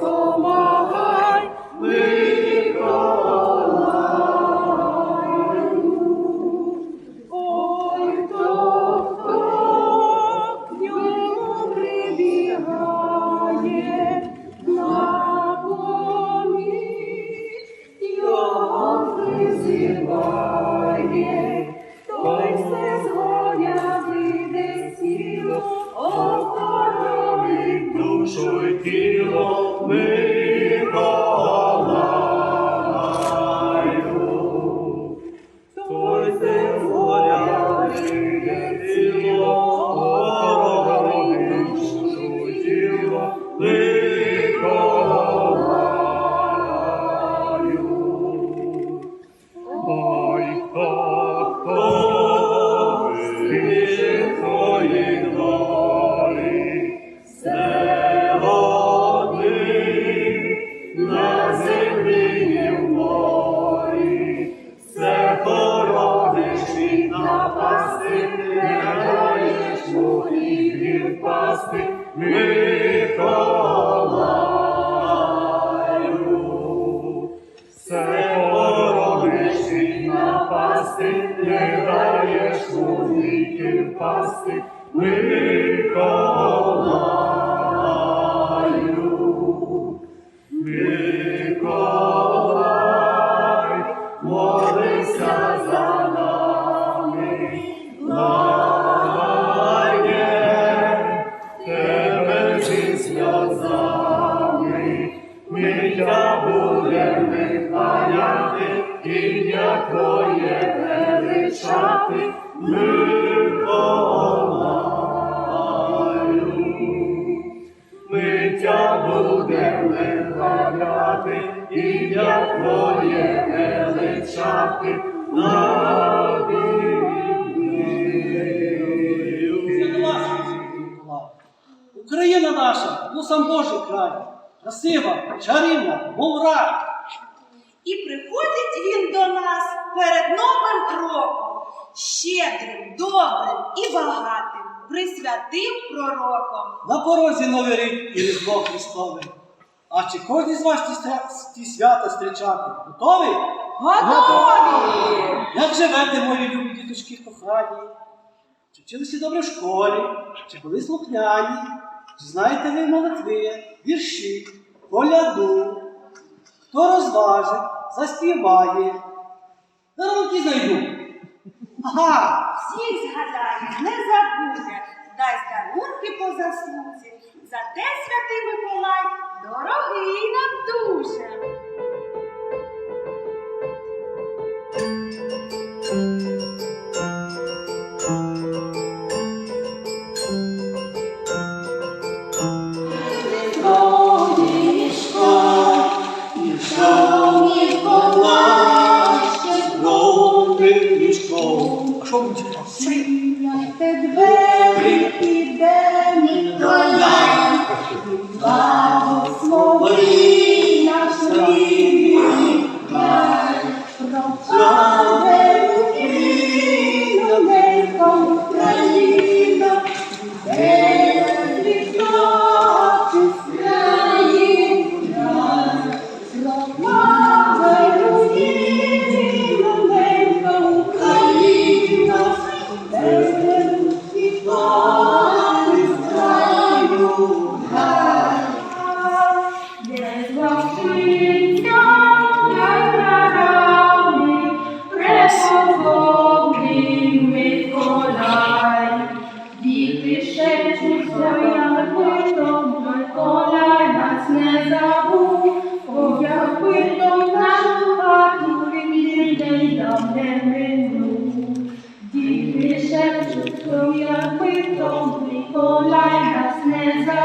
so much. Тіло Миколаю. Віки впасти, Миколаю. Миколай, молися за нами, лагає тебе зі сльозами, ми тя будем вихваляти, ім'я Твоє величати, Миколаю. Будем вихваляти, ім'я Твоє величати на Україна наша, ну сам Божий край, красива, чарівна, мов рай. І приходить він до нас перед новим роком, щедрим, добрим і багатим, присвятим пророком. На порозі Новий рік і Різдво Христове. А чи кожен з вас ті, ті свята зустрічати? Готові? Готові! Як живете, мої любі діточки кохані? Чи вчилися добре в школі? Чи були слухняні? Чи знаєте ви молитви, вірші, коляду? Хто розважить, заспіває? Дарунки знайду. Ага, Всіх згадає, не забуде, дасть дарунки по заслузі. Зате святий Миколай дорогий нам дуже. А що No.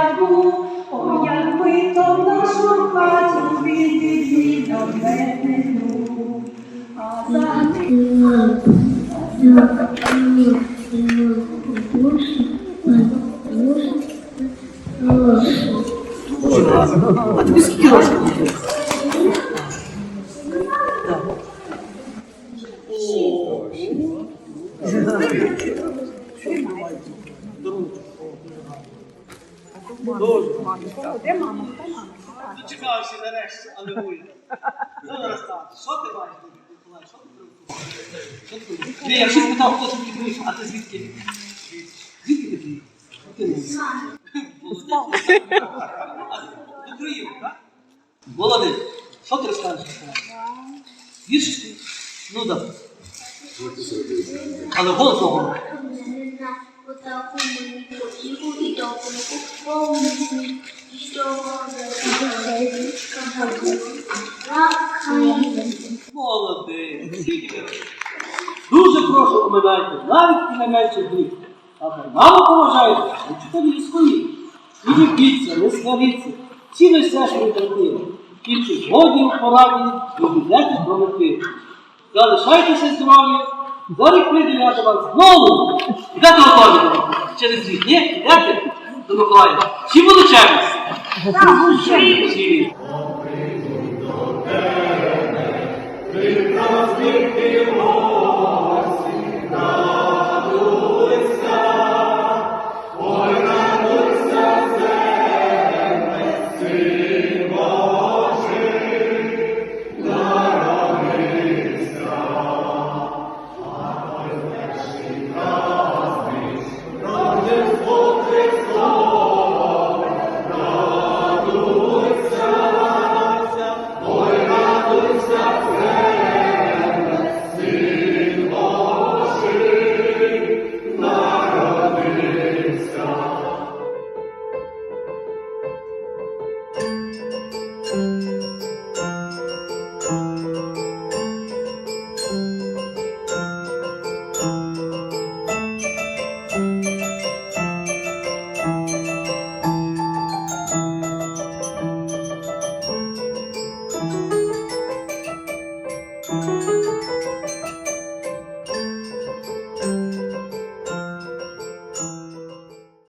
траву, о, якби то в нашу хату війти зміна не піну. А за От алелуя. Ну, зараз так. Що ти маєш, Дмитро Миколаївич? Що ти маєш приготував? Що ти приготував? Ні, я всіх питав, хто звідки приїхав, а ти звідки? Звідки ти приїхав? Ти не знаєш. Молодець. А, До Києва, так? Молодець. Що ти розкажеш? Миколай? Віршиш ти? Ну, так. Але голос говорить. У такому потіху і добру Скільки? Дуже прошу поминайте, навіть і найменших гріх. А маму поважайте, учителі свої. І любіться, не сваріться, ціни все, що ви терпіли. Тільки згоді у пораді ви підете до мети. Залишайтеся здорові, я до вас знову. Йдете готові через рік, ні? Йдете до Миколаєва. Всі величезні. Всі. Ти нас